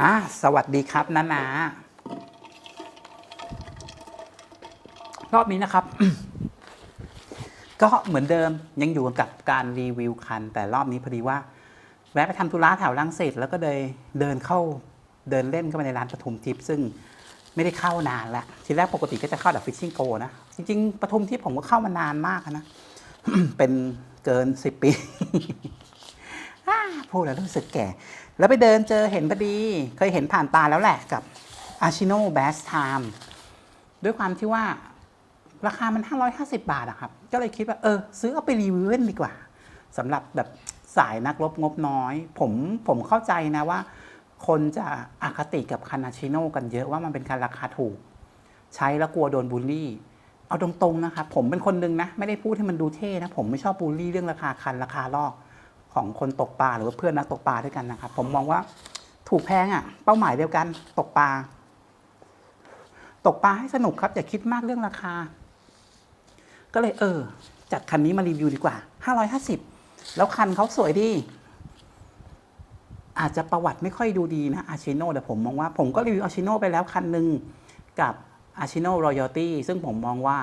อ่าสวัสดีครับนานารอบนี้นะครับ ก็เหมือนเดิมยังอยู่กับการรีวิวคัน แต่รอบนี้พอดีว่า แวะไปทำธุระแถวลังสิตแล้วก็เลยเดินเข้าเดินเล่นเข้าไปในร้านปทุมทิพย์ซึ่งไม่ได้เข้านานละทีแรกปกติก็จะเข้าแบบฟิชชิ่งโกนะ จริง ๆปทุมทิพย์ผมก็เข้ามานานมากนะ เป็นเกินสิบปี พูดแล้วรู้สึกแก่ แล้วไปเดินเจอเห็นพอดี เคยเห็นผ่านตาแล้วแหละกับ a c h i n o b a s Time ด้วยความที่ว่าราคามัน 550 บาทอะครับ ก็เลยคิดว่า เออ ซื้อเอาไปรีวิวเล่นดีกว่าสำหรับแบบสายนักรบงบน้อย ผมผมเข้าใจนะว่า คนจะอคติกับคานาชิโนกันเยอะว่ามันเป็นการราคาถูก ใช้แล้วกลัวโดนบูลลี่ เอาตรงๆนะครับ ผมเป็นคนนึงนะ ไม่ได้พูดให้มันดูเท่นะ ผมไม่ชอบบูลลี่เรื่องราคาคันราคาลอก ของคนตกปลาหรือว่าเพื่อนนักตกปลาด้วยกันนะครับ ผมมองว่าถูกแพงอะ่ะ เป้าหมายเดียวกันตกปลา ตกปลาให้สนุกครับ อย่าคิดมากเรื่องราคา ก็เลยเออ จัดคันนี้มารีวิวดีกว่า 550 แล้วคันเขาสวยดีอาจจะประวัติไม่ค่อยดูดีนะอาชิโน่แต่ผมมองว่าผมก็รีวิวอาชิโน่ไปแล้วคันหนึ่งกับอาชิโน่รอยัลตี้ซึ่งผมมองว่า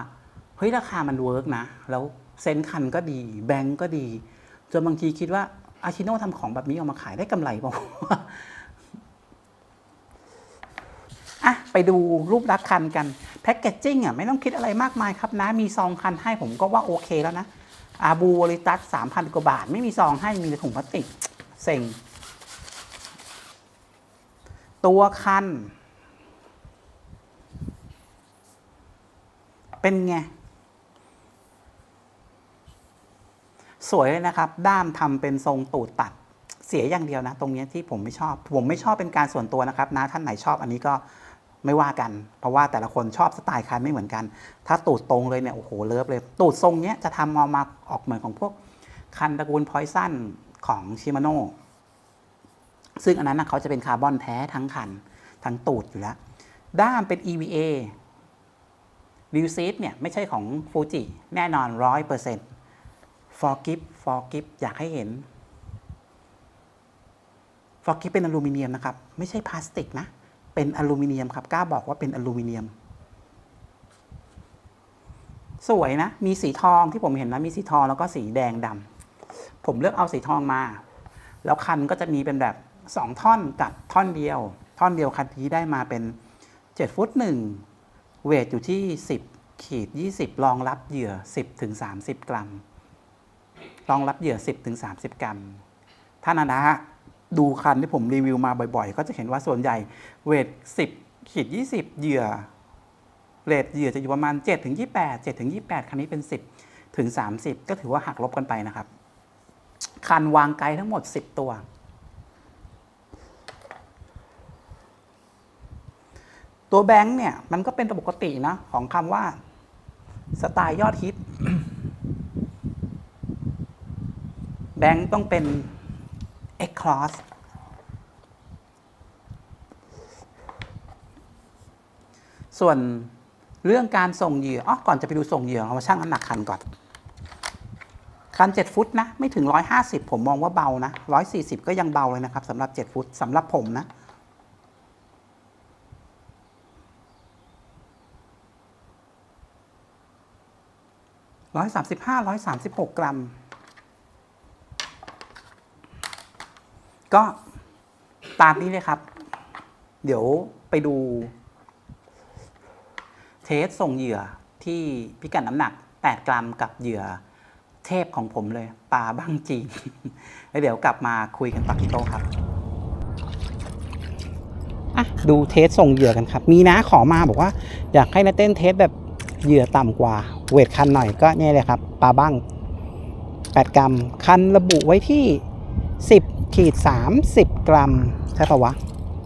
เฮ้ย ราคามันเวิร์กนะ แล้วเซนคันก็ดี แบงก์ก็ดี จนบางทีคิดว่าอาชิโน่ทำของแบบนี้ออกมาขายได้กำไรเปล่าอะไปดูรูปลักษณ์คันกันแพ็กเกจจิ้งอะไม่ต้องคิดอะไรมากมายครับนะ มีซองคันให้ผมก็ว่าโอเคแล้วนะอาบูวอริตัสสามพันกว่าบาท ไม่มีซองให้มีแต่ถุงพลาสติกเซ็ง ตัวคัน เป็นไง สวยเลยนะครับ ด้ามทำเป็นทรงตูดตัด เสียอย่างเดียวนะ ตรงนี้ที่ผมไม่ชอบ ผมไม่ชอบเป็นการส่วนตัวนะครับนะท่านไหนชอบอันนี้ก็ไม่ว่ากัน เพราะว่าแต่ละคนชอบสไตล์คันไม่เหมือนกัน ถ้าตูดตรงเลยเนี่ยโอ้โหเลิฟเลย ตูดทรงเนี้ยจะทำออกมาออกเหมือนของพวกคันตระกูลพอยซันของชิมาโน่ซึ่งอันนั้นนะเขาจะเป็นคาร์บอนแท้ทั้งคัน ทั้งตูดอยู่แล้ว ด้ามเป็น EVA วิวซีดเนี่ยไม่ใช่ของฟูจิแน่นอนร้อยเปอร์เซ็น for gift for gift อยากให้เห็น for gift เป็นอลูมิเนียมนะครับ ไม่ใช่พลาสติกนะ เป็นอลูมิเนียมครับกล้าบอกว่าเป็นอลูมิเนียม สวยนะ มีสีทองที่ผมเห็นนะ มีสีทองแล้วก็สีแดงดำผมเลือกเอาสีทองมา แล้วคันก็จะมีเป็นแบบสองท่อนกับท่อนเดียว ท่อนเดียวคันนี้ได้มาเป็น 7 ฟุตหนึ่งเวทอยู่ที่ 10 ขีด 20รองรับเหยื่อ 10ถึง30 กรัม รองรับเหยื่อ 10ถึง30 กรัม ท่านนะฮะดูคันที่ผมรีวิวมาบ่อยๆ ก็จะเห็นว่าส่วนใหญ่เวท 10 ขีด 20 เหยื่อเรทเหยื่อจะอยู่ประมาณ 7 ถึง 28 7 ถึง 28 คันนี้เป็น 10 ถึง 30 ก็ถือว่าหักลบกันไปนะครับ คันวางไกลทั้งหมด 10 ตัว ตัวแบงค์เนี่ย มันก็เป็นปกตินะ ของคำว่าสไตล์ยอดฮิต แบงค์ต้องเป็น X Cross ส่วนเรื่องการส่งเหยื่ออ๋อก่อนจะไปดูส่งเหยื่อเอามาชั่งน้ำหนักคันก่อน คัน 7 ฟุตนะ ไม่ถึง 150 ผมมองว่าเบานะ 140 ก็ยังเบาเลยนะครับสำหรับ 7 ฟุตสำหรับผมนะ135 136กรัม ก็ตามนี้เลยครับ เดี๋ยวไปดู เทสส่งเหยื่อที่พิกัดน้ำหนัก 8 กรัมกับเหยื่อเทพของผมเลยปลาบ้างจีนแล้วเดี๋ยวกลับมาคุยกันต่อที่โต๊ะครับอะดูเทสส่งเหยื่อกันครับ มีนะขอมาบอกว่า อยากให้นาเต้นเทสแบบเหยื่อต่ำกว่าเวทคันหน่อยก็เนี่ยเลยครับปลาบ้าง 8 กรัม คันระบุไว้ที่ 10 ขีด30กรัม ใช่ปะวะ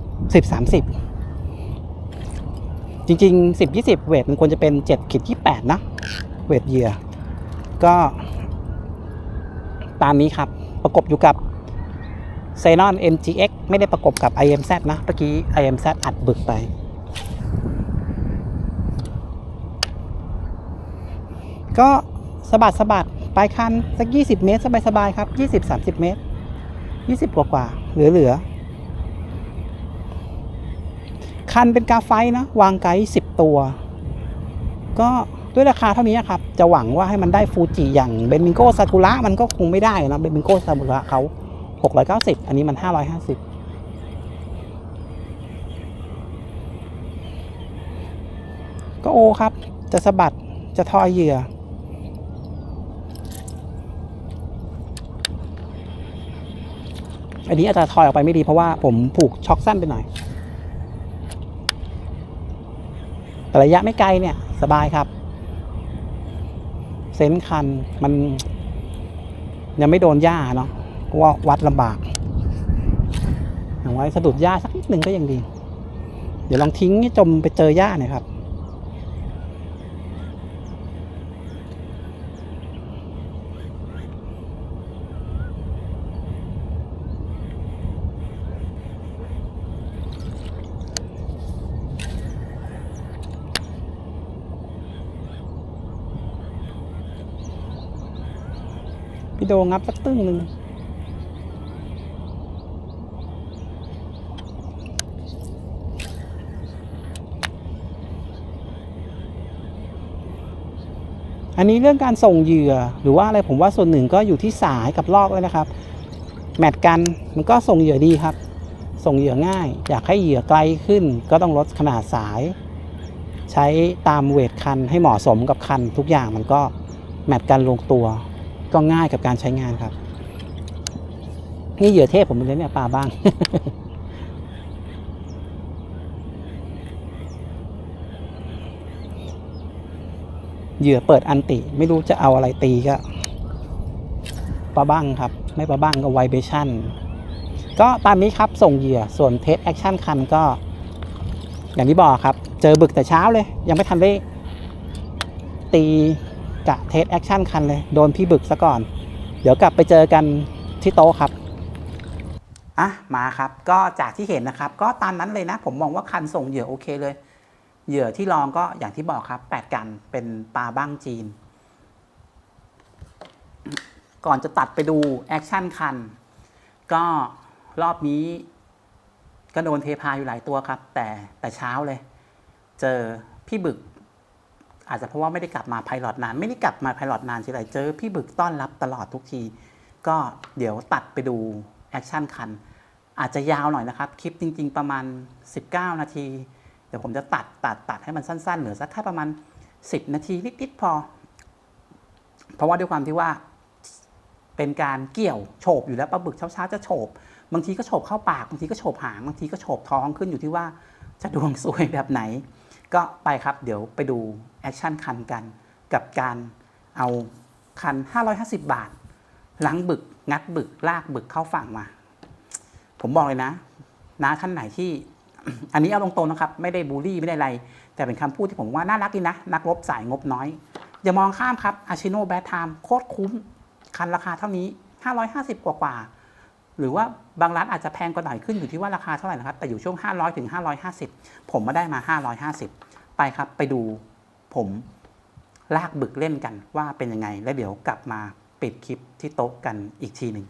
10 30จริงๆ10 20เวทมันควรจะเป็น7ขีด28นะ เวทเหยื่อ ก็ ตามนี้ครับ ประกบอยู่กับ z e n o n MGX ไม่ได้ประกบกับ IMZ นะเมื่อกี้ IMZ อัดบึกไป ก็สะบัดสะบัดปลายคันสัก 20 เมตร สบาย ๆ ครับ 20-30 เมตร 20กว่ากว่าๆเหลือๆคันเป็นกาไฟนะ วางไกด์สิบตัว ก็ด้วยราคาเท่านี้ครับ จะหวังว่าให้มันได้ฟูจิอย่างเบนมิงโกซากุระมันก็คงไม่ได้นะเบนมิงโกซากุระเขา690 อันนี้มัน 550ก็โอครับ จะสะบัด จะทอยเหยื่อ อันนี้อาจจะทอยออกไปไม่ดีเพราะว่าผมผูกช็อคสั้นไปหน่อย แต่ระยะไม่ไกลเนี่ยสบายครับ เซนคันมันยังไม่โดนหญ้าเนาะเพราะว่าวัดลำบากอย่างไว้สะดุดหญ้าสักนิดหนึ่งก็ยังดี เดี๋ยวลองทิ้งให้จมไปเจอหญ้าหน่อยครับ พี่โดงับสักตึ้งหนึ่งอันนี้เรื่องการส่งเหยื่อหรือว่าอะไรผมว่าส่วนหนึ่งก็อยู่ที่สายกับลอกเลยนะครับ แมทกันมันก็ส่งเหยื่อดีครับ ส่งเหยื่อง่าย อยากให้เหยื่อไกลขึ้น ก็ต้องลดขนาดสาย ใช้ตามเวทคันให้เหมาะสมกับคันทุกอย่างมันก็แมทกันลงตัว ก็ง่ายกับการใช้งานครับ นี่เหยื่อเทพผมเลยเนี่ยปลาบ้าง เหยื่อเปิดอันติ ไม่รู้จะเอาอะไรตีก็ปลาบ้างครับ ไม่ปลาบ้างก็ไวเบชั่นก็ตามนี้ครับส่งเหยื่อส่วนเทสแอคชั่นคันก็ อย่างที่บอกครับ เจอบึกแต่เช้าเลย ยังไม่ทันได้ตี กะเทสแอคชั่นคันเลย โดนพี่บึกซะก่อน เดี๋ยวกลับไปเจอกันที่โต๊ะครับอะมาครับก็จากที่เห็นนะครับ ก็ตามนั้นเลยนะ ผมมองว่าคันส่งเหยื่อโอเคเลย เหยื่อที่ลองก็อย่างที่บอกครับ 8 กันเป็นปลาบ้างจีน ก่อนจะตัดไปดูแอคชั่นคัน ก็รอบนี้ก็โดนเทพาอยู่หลายตัวครับ แต่แต่เช้าเลย เจอพี่บึก อาจจะเพราะว่าไม่ได้กลับมาไพลอตนาน ไม่ได้กลับมาไพลอตนานทีไรเจอพี่บึกต้อนรับตลอดทุกที ก็เดี๋ยวตัดไปดูแอคชั่นคัน อาจจะยาวหน่อยนะครับ คลิปจริง ๆ ประมาณ 19 นาที เดี๋ยวผมจะตัดตัดตัดให้มันสั้นๆ เหลือสักแค่ประมาณ 10 นาทีนิดๆพอ เพราะว่าด้วยความที่ว่าเป็นการเกี่ยวโฉบอยู่แล้วปลาบึกเช้าๆจะโฉบบางทีก็โฉบเข้าปากบางทีก็โฉบหางบางทีก็โฉบท้องขึ้นอยู่ที่ว่าจะดวงสวยแบบไหน ก็ไปครับเดี๋ยวไปดูแอคชั่นคันกัน กับการเอาคัน 550 บาทล้างบึก งัดบึก ลากบึกเข้าฝั่งมา ผมบอกเลยนะนะท่านไหนที่ อันนี้เอาตรงๆนะครับ ไม่ได้บูลลี่ไม่ได้อะไร แต่เป็นคำพูดที่ผมว่าน่ารักดีนะ นักรบสายงบน้อย อย่ามองข้ามครับอาชิโนแบทไทม์โคตรคุ้ม คันราคาเท่านี้ 550 กว่ากว่า หรือว่าบางร้านอาจจะแพงกว่าหน่อยขึ้นอยู่ที่ว่าราคาเท่าไหร่นะครับ แต่อยู่ช่วง 500ถึง550 ผมมาได้มา 550 ไปครับไปดูผมลากบึกเล่นกันว่าเป็นยังไง แล้วเดี๋ยวกลับมาปิดคลิปที่โต๊ะกันอีกทีหนึ่ง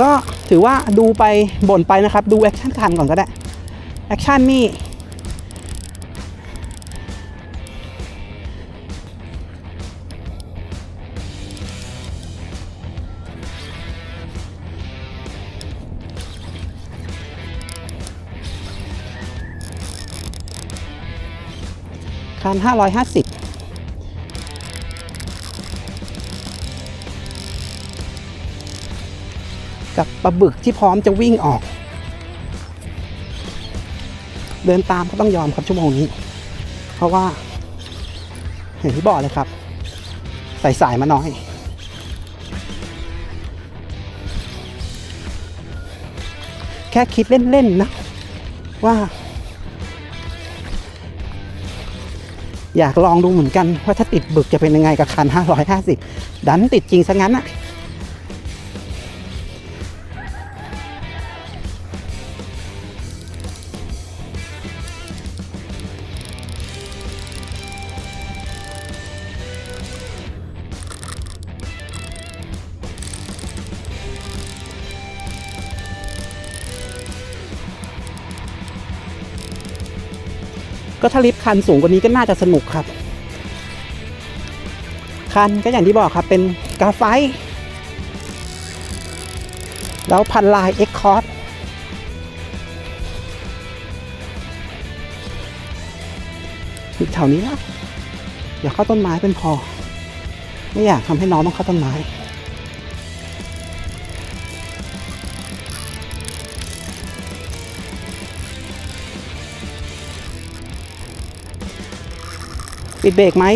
ก็ถือว่าดูไปบ่นไปนะครับ ดูแอคชั่นคันก่อนก็ได้แอคชั่นนี่ 2550กับปลาบึกที่พร้อมจะวิ่งออก เดินตามก็ต้องยอมครับชั่วโมงนี้ เพราะว่าเห็นที่บอกเลยครับ ใส่สายมาน้อย แค่คิดเล่น ๆ นะ ว่า อยากลองดูเหมือนกันว่าถ้าติดบึกจะเป็นยังไงกับคัน 550 ดันติดจริงซะงั้นอะ ก็ถ้าลิฟต์คันสูงกว่านี้ก็น่าจะสนุกครับ คันก็อย่างที่บอกครับเป็นกาไฟท์แล้วพันลายเอ็กคอร์ดอยู่แถวนี้ละอย่าเข้าต้นไม้เป็นพอ ไม่อยากทำให้น้องต้องเข้าต้นไม้ ปิดเบรกไหม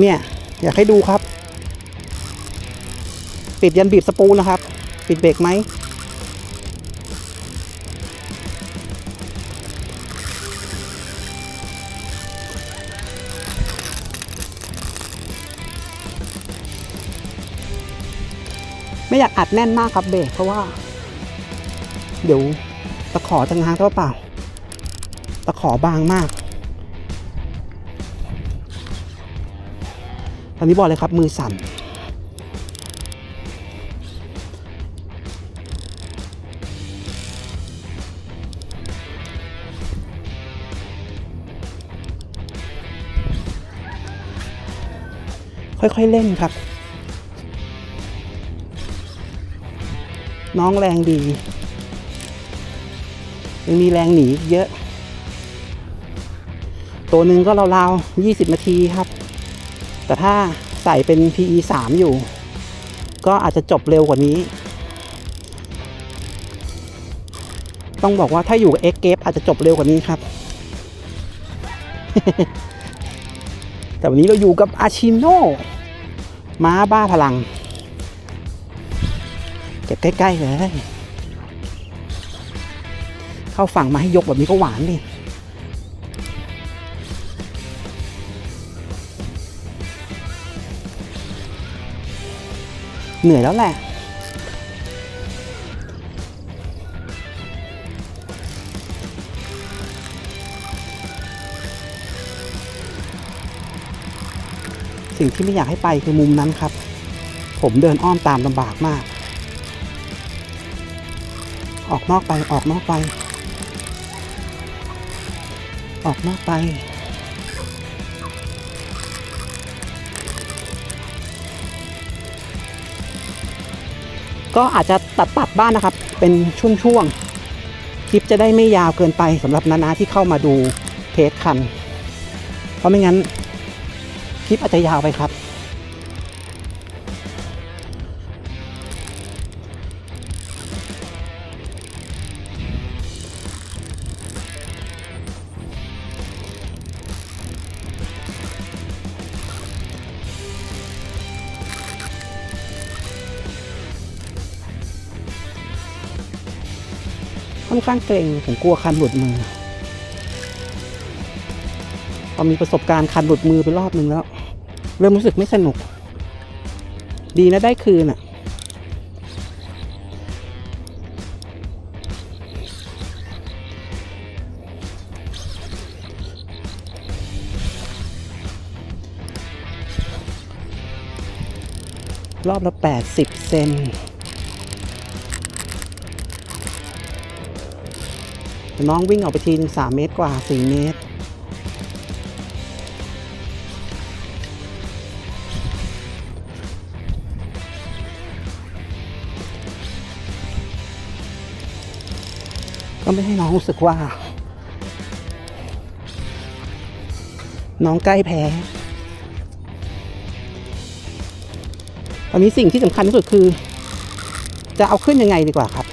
เนี่ยอยากให้ดูครับปิดยันบีบสปูลนะครับปิดเบรกไหมไม่อยากอัดแน่นมากครับเบรกเพราะว่า เดี๋ยวตะขอจะง้างหรือเปล่า ตะขอบางมาก ตอนนี้บอกเลยครับมือสั่นค่อยๆเล่นครับ น้องแรงดี ยังมีแรงหนีเยอะ ตัวหนึ่งก็ราวๆ20 นาทีครับ แต่ถ้าใส่เป็น PE 3 อยู่ ก็อาจจะจบเร็วกว่านี้ ต้องบอกว่าถ้าอยู่กับ X g a p e อาจจะจบเร็วกว่านี้ครับ แต่วันนี้เราอยู่กับอาชิโนม้าบ้าพลัง เก็บใกล้ ๆ เลย เข้าฝั่งมาให้ยกแบบนี้ก็หวานดิ เหนื่อยแล้วแหละ สิ่งที่ไม่อยากให้ไปคือมุมนั้นครับ ผมเดินอ้อมตามลำบากมาก ออกนอกไปออกนอกไป ออกนอกไป ก็อาจจะตัดตัดบ้านนะครับ เป็นช่วงๆคลิปจะได้ไม่ยาวเกินไปสำหรับนานาที่เข้ามาดูเทสคัน เพราะไม่งั้นคลิปอาจจะยาวไปครับ อนข้างเกรงผมกลัวคันหลุดมือพอมีประสบการณ์คันหลุดมือไปรอบนึงแล้ว เริ่มรู้สึกไม่สนุก ดีนะได้คืนอะรอบละ 80 เซน น้องวิ่งออกไปทีนึง3เมตรกว่า4เมตร ก็ไม่ให้น้องรู้สึกว่า น้องใกล้แพ้ตอนนี้สิ่งที่สำคัญที่สุดคือ จะเอาขึ้นยังไงดีกว่าครับ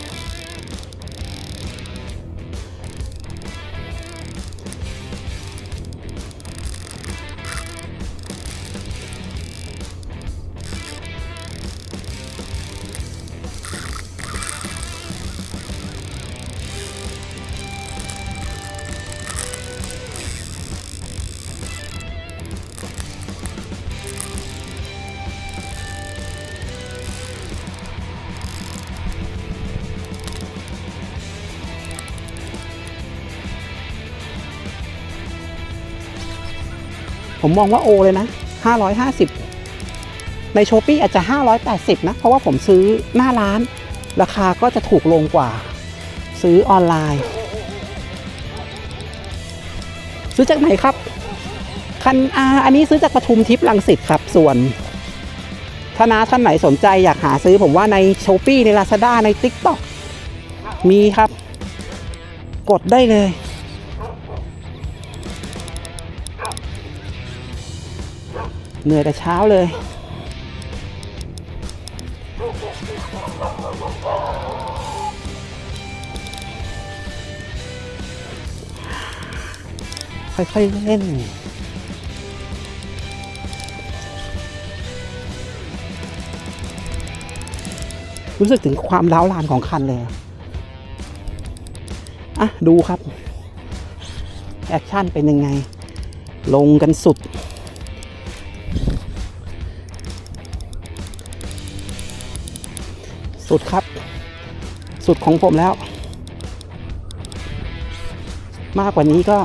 ผมมองว่าโอเลยนะ 550 ในช้อปปี้อาจจะ 580 นะ เพราะว่าผมซื้อหน้าร้าน ราคาก็จะถูกลงกว่า ซื้อออนไลน์ ซื้อจากไหนครับ คันอาอันนี้ซื้อจากปทุมทิพย์ลังสิตครับ ส่วนถ้านาท่านไหนสนใจอยากหาซื้อผมว่าในโชปี้ใน Lazada ใน t ิ k t o k มีครับ กดได้เลย เหนื่อยแต่เช้าเลย ค่อยๆเล่นรู้สึกถึงความร้าวรานของคันเลย อะ ดูครับ แอคชั่นเป็นยังไง ลงกันสุด สุดครับ สุดของผมแล้ว มากกว่านี้ก็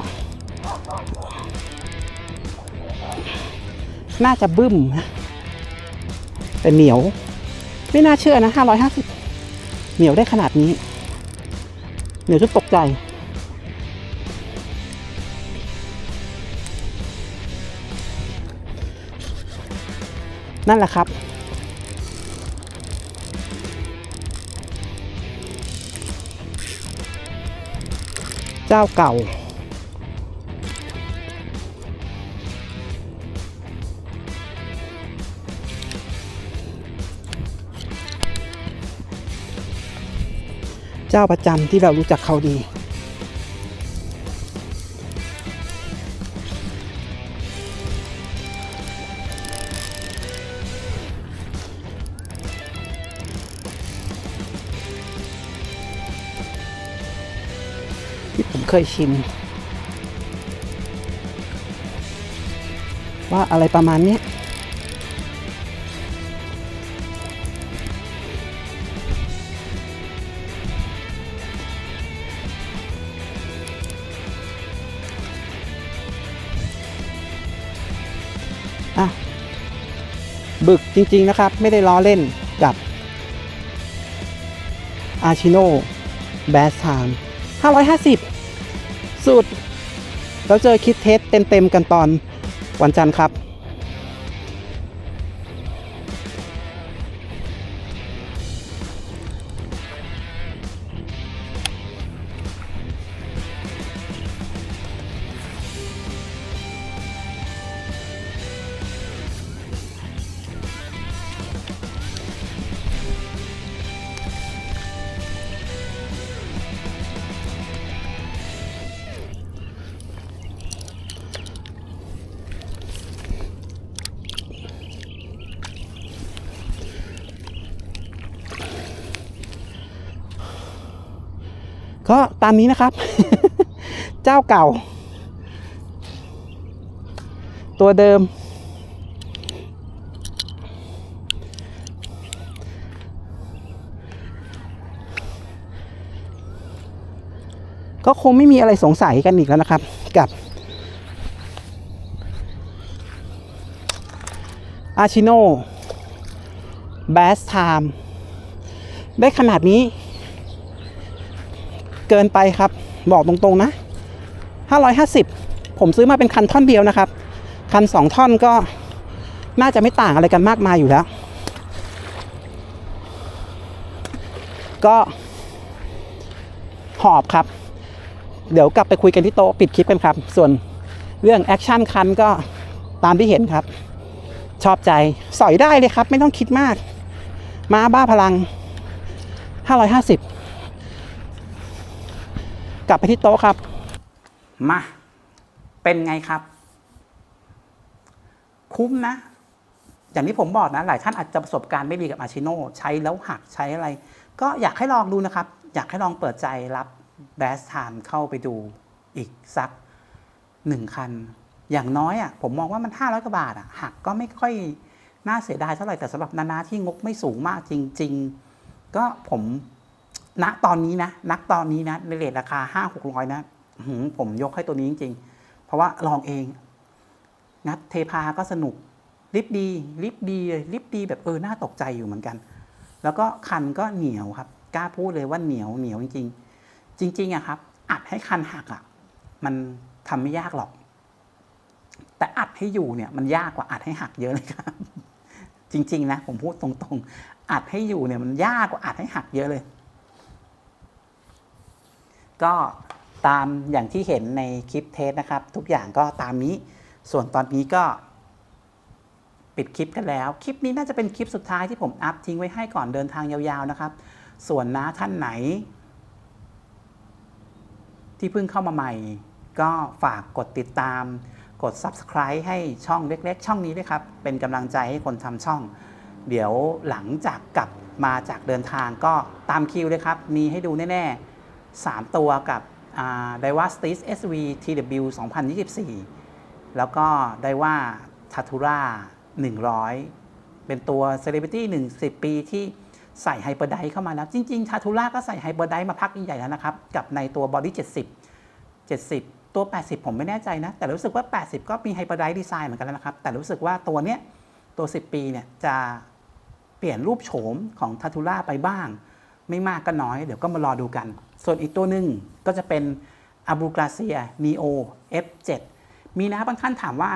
น่าจะบึ้มนะแต่เหนียว ไม่น่าเชื่อนะ550 เหนียวได้ขนาดนี้ เหนียวจนตกใจนั่นแหละครับ เจ้าเก่า เจ้าประจำที่เรารู้จักเขาดี เคยชิน ว่าอะไรประมาณนี้อะบึกจริง ๆ นะครับ ไม่ได้ล้อเล่นกับอาชิโนแบสไทม์550 สุด แล้วเจอคิดเทสเต็มๆกันตอนวันจันทร์ครับ ก็ตามนี้นะครับ เจ้าเก่า ตัวเดิม ก็คงไม่มีอะไรสงสัยกันอีกแล้วนะครับ กับอาชิโนแบสไทม์ได้ขนาดนี้ เกินไปครับ บอกตรงๆนะ 550 ผมซื้อมาเป็นคันท่อนเดียวนะครับ คันสองท่อนก็น่าจะไม่ต่างอะไรกันมากมายอยู่แล้ว ก็ หอบครับ เดี๋ยวกลับไปคุยกันที่โต๊ะปิดคลิปกันครับ ส่วนเรื่องแอคชั่นคันก็ตามที่เห็นครับ ชอบใจสอยได้เลยครับ ไม่ต้องคิดมาก มาบ้าพลัง 550 กลับไปที่โต๊ะครับ มา เป็นไงครับ คุ้มนะ อย่างที่ผมบอกนะ หลายท่านอาจจะประสบการณ์ไม่ดีกับอาชิโนใช้แล้วหักใช้อะไร ก็อยากให้ลองดูนะครับ อยากให้ลองเปิดใจรับแบสไทม์เข้าไปดูอีกสักหนึ่งคัน อย่างน้อยอะผมมองว่ามันห้าร้อยกว่าบาทอะหักก็ไม่ค่อยน่าเสียดายเท่าไหร่แต่สำหรับนานาที่งบไม่สูงมากจริง ๆ ก็ผม ณตอนนี้นะนักตอนนี้นะในเรทราคาห้าหกร้อยนะผมยกให้ตัวนี้จริง ๆ เพราะว่าลองเอง งัดเทพาก็สนุกลิฟดีลิฟดีลิฟดีแบบเออน่าตกใจอยู่เหมือนกัน แล้วก็คันก็เหนียวครับกล้าพูดเลยว่าเหนียวเหนียวจริง ๆ จริงๆอะครับ อัดให้คันหักอะมันทำไม่ยากหรอก แต่อัดให้อยู่เนี่ยมันยากกว่าอัดให้หักเยอะเลยครับ จริง ๆ นะ ผมพูดตรงๆ อัดให้อยู่เนี่ยมันยากกว่าอัดให้หักเยอะเลย ก็ตามอย่างที่เห็นในคลิปเทสนะครับ ทุกอย่างก็ตามนี้ ส่วนตอนนี้ก็ ปิดคลิปกันแล้ว คลิปนี้น่าจะเป็นคลิปสุดท้ายที่ผมอัพทิ้งไว้ให้ก่อนเดินทางยาวๆนะครับ ส่วนน้าท่านไหน ที่เพิ่งเข้ามาใหม่ ก็ฝากกดติดตาม กด Subscribe ให้ช่องเล็กๆ ช่องนี้ด้วยครับ เป็นกำลังใจให้คนทำช่อง เดี๋ยวหลังจากกลับมาจากเดินทางก็ตามคิวเลยครับ มีให้ดูแน่ๆ 3 ตัวกับไดว่า s t i s SV TW 2024 แล้วก็ไดว่า t a t u r a 100 เป็นตัว Celebrity 10 ปีที่ใส่ไฮเปอร์ไดเข้ามาแล้ว จริงๆ t a t u r a ก็ใส่ไฮเปอร์ไดมาพักใหญ่แล้วนะครับ กับในตัว Body 70 70 ตัว 80 ผมไม่แน่ใจนะ แต่รู้สึกว่า 80 ก็มีไฮเปอร์ไดดีไซน์เหมือนกันแล้วนะครับ แต่รู้สึกว่าตัวเนี้ยตัว 10 ปีเนี่ยจะเปลี่ยนรูปโฉมของทาทูล่าไปบ้าง ไม่มากก็น้อย เดี๋ยวก็มารอดูกัน ส่วนอีกตัวหนึ่งก็จะเป็นอาบูกราเซีย Neo F7 มีนะบางท่านถามว่า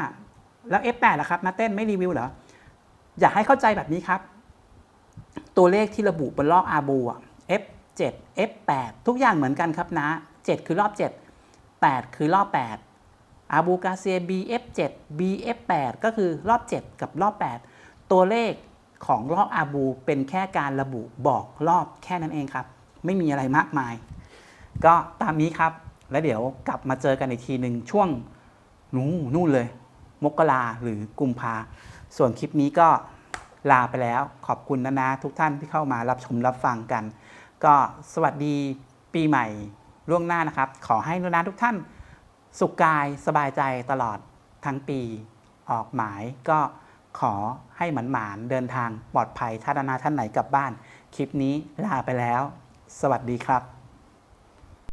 แล้ว F8 ล่ะครับนาเต้นไม่รีวิวเหรอ อยากให้เข้าใจแบบนี้ครับ ตัวเลขที่ระบุบนลอกอาบูอะ F7 F8 ทุกอย่างเหมือนกันครับนะ 7 คือรอบ 7 8 คือรอบ 8อาบูกาเซีย BF7 BF8 ก็คือรอบ 7 กับรอบ 8 ตัวเลขของรอบอาบูเป็นแค่การระบุบอกรอบแค่นั้นเองครับ ไม่มีอะไรมากมาย ก็ตามนี้ครับ แล้วเดี๋ยวกลับมาเจอกันอีกทีหนึ่งช่วงนู่นู่นเลย มกราหรือกุมภาส่วนคลิปนี้ก็ลาไปแล้วขอบคุณนะนะทุกท่านที่เข้ามารับชมรับฟังกัน ก็สวัสดีปีใหม่ล่วงหน้านะครับ ขอให้นะทุกท่านสุขกายสบายใจตลอดทั้งปีออกหมายก็ขอให้หมันหมานๆเดินทางปลอดภัยท่านนาท่านไหนกลับบ้าน คลิปนี้ลาไปแล้ว สวัสดีครับ